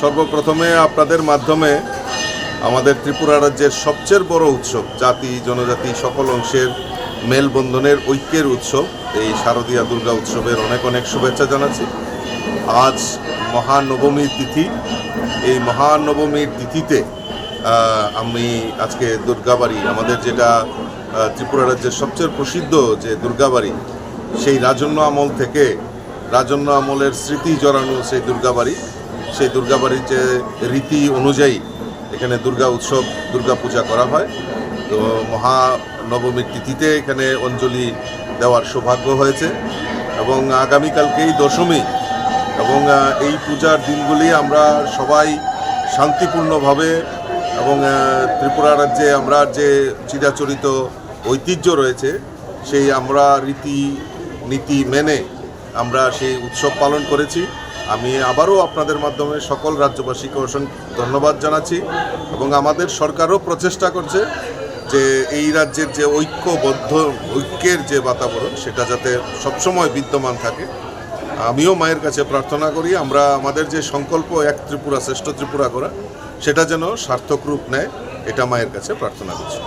সর্বপ্রথমে আপনাদের মাধ্যমে আমাদের ত্রিপুরা রাজ্যের সবচেয়ে বড় উৎসব, জাতি, জনজাতি, সকল অংশের মেলবন্ধনের ঐক্যের উৎসব। এই শারদীয়া দুর্গা উৎসবের অনেক অনেক শুভেচ্ছা জানাচ্ছি। আজ মহানবমীর তিথি। এই মহানবমীর তিথিতে আমি আজকে দুর্গাবাড়ি, আমাদের যেটা ত্রিপুরা রাজ্যের সবচেয়ে প্রসিদ্ধ যে দুর্গাবাড়ি, সেই রাজন্য আমল থেকে রাজন্য আমলের স্মৃতি জড়ানো সেই দুর্গাবাড়ি। সেই দুর্গাবাড়ির যে রীতি অনুযায়ী এখানে দুর্গা উৎসব, দুর্গা পূজা করা হয়। তো মহানবমীর তিথিতে এখানে অঞ্জলি দেওয়ার সৌভাগ্য হয়েছে এবং আগামীকালকেই দশমী এবং এই পূজার দিনগুলি আমরা সবাই শান্তিপূর্ণভাবে এবং ত্রিপুরা রাজ্যে আমরা যে চিরাচরিত ঐতিহ্য রয়েছে, সেই আমরা রীতি নীতি মেনে আমরা সেই উৎসব পালন করেছি। আমি আবারও আপনাদের মাধ্যমে সকল রাজ্যবাসীকে অসংখ্য ধন্যবাদ জানাচ্ছি এবং আমাদের সরকারও প্রচেষ্টা করছে যে এই রাজ্যের যে ঐক্যবদ্ধ, ঐক্যের যে বাতাবরণ, সেটা যাতে সবসময় বিদ্যমান থাকে। আমিও মায়ের কাছে প্রার্থনা করি, আমরা আমাদের যে সংকল্প এক ত্রিপুরা শ্রেষ্ঠ ত্রিপুরা করা, সেটা যেন সার্থক রূপ নেয়, এটা মায়ের কাছে প্রার্থনা করছি।